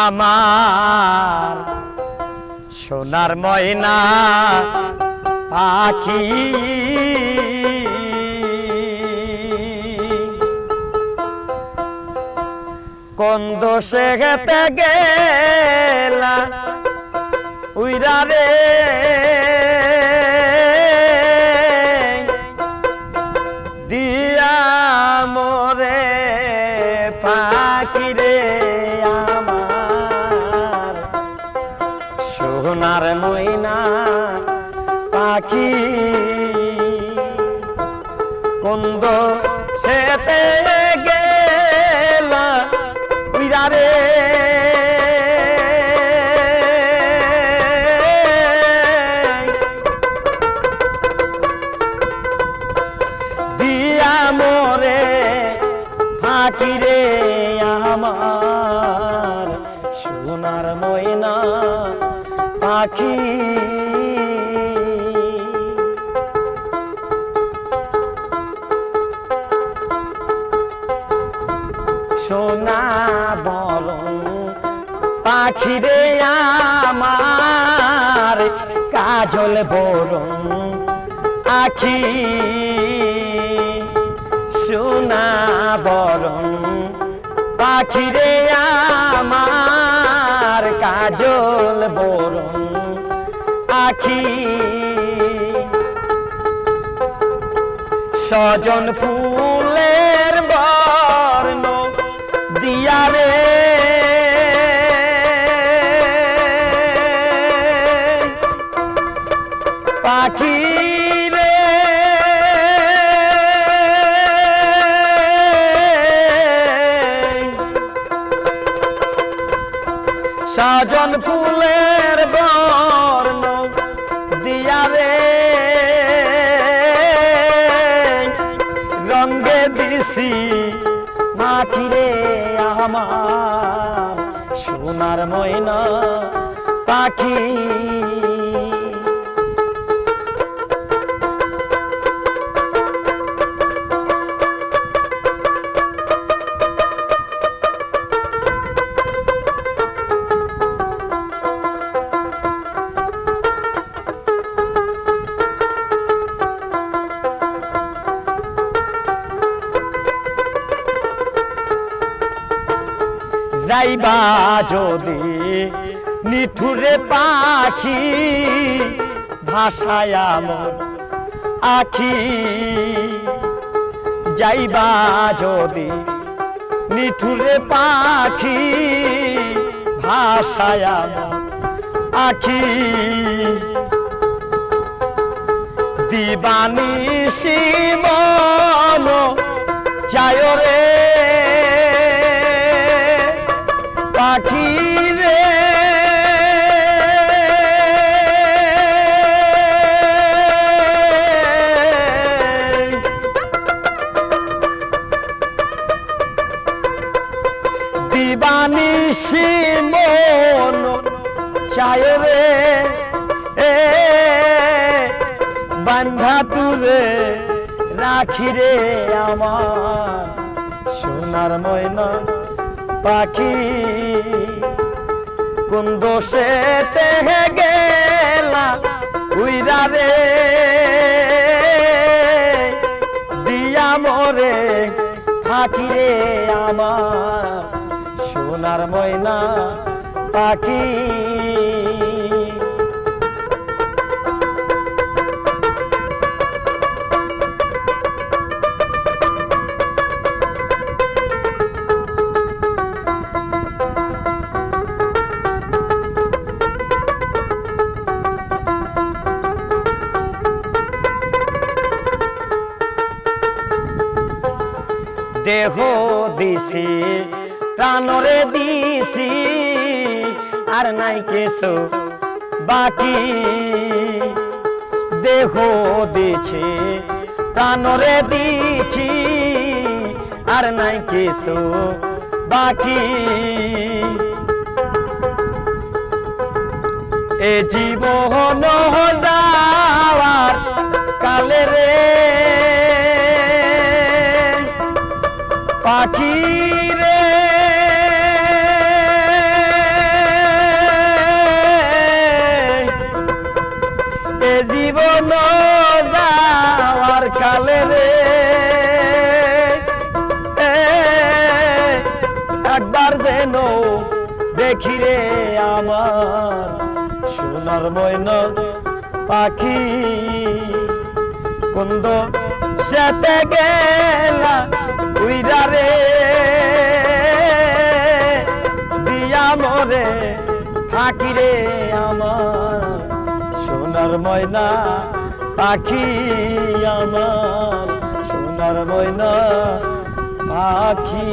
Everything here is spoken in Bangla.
আমার সোনার ময়না পাখি। কোন দোষে গেতে গেলা উইরা রে? দিয়া মোরে পাখি। কুন্দ সেতে গেলা উইরা দিয়া মোরে ফাঁকি রে আমার সোনার ময়না পাখি। সোনা পাখি রে আমার কাজল বরং আখি সোনা বরং পাখি রে আমার কাজল বরং আখি সজন ফুলের সাজন ফুলের বর্ণ দিয়া রে। রঙ্গে দিছি মাখি রে আমার সোনার ময়না পাখি। যাইবা যদি নিঠুরে পাখি ভাষায় আমার আখি। যাইবা যদি নিঠুরে পাখি ভাষায় আমার আখি। দিবানি শিমন চায় রে পাখি রে। দিবানি শিমন চায় রে। এ, বান্ধা তুলে রাখি রে আমার সোনার ময়না পাখি। কোন দোষে তেহে গেলা উইরা রে। দিয়া মরে থাকি রে আমার সোনার ময়না পাখি। প্রাণরে দিছি, আর নাই কেসো বাকি। দেহ দিছি, প্রাণরে দিছি, আর নাই কেসো বাকি। এ জীবন যাওয়ার কালে রে, পাখি একবার যেন দেখি রে আমার সোনার ময়না পাখি। কুন্দ সেতে গেলা উইরা রে, দিয়া মরে থাকি রে আমার সোনার ময়না পাখি। আমার সোনার ময়না পাখি।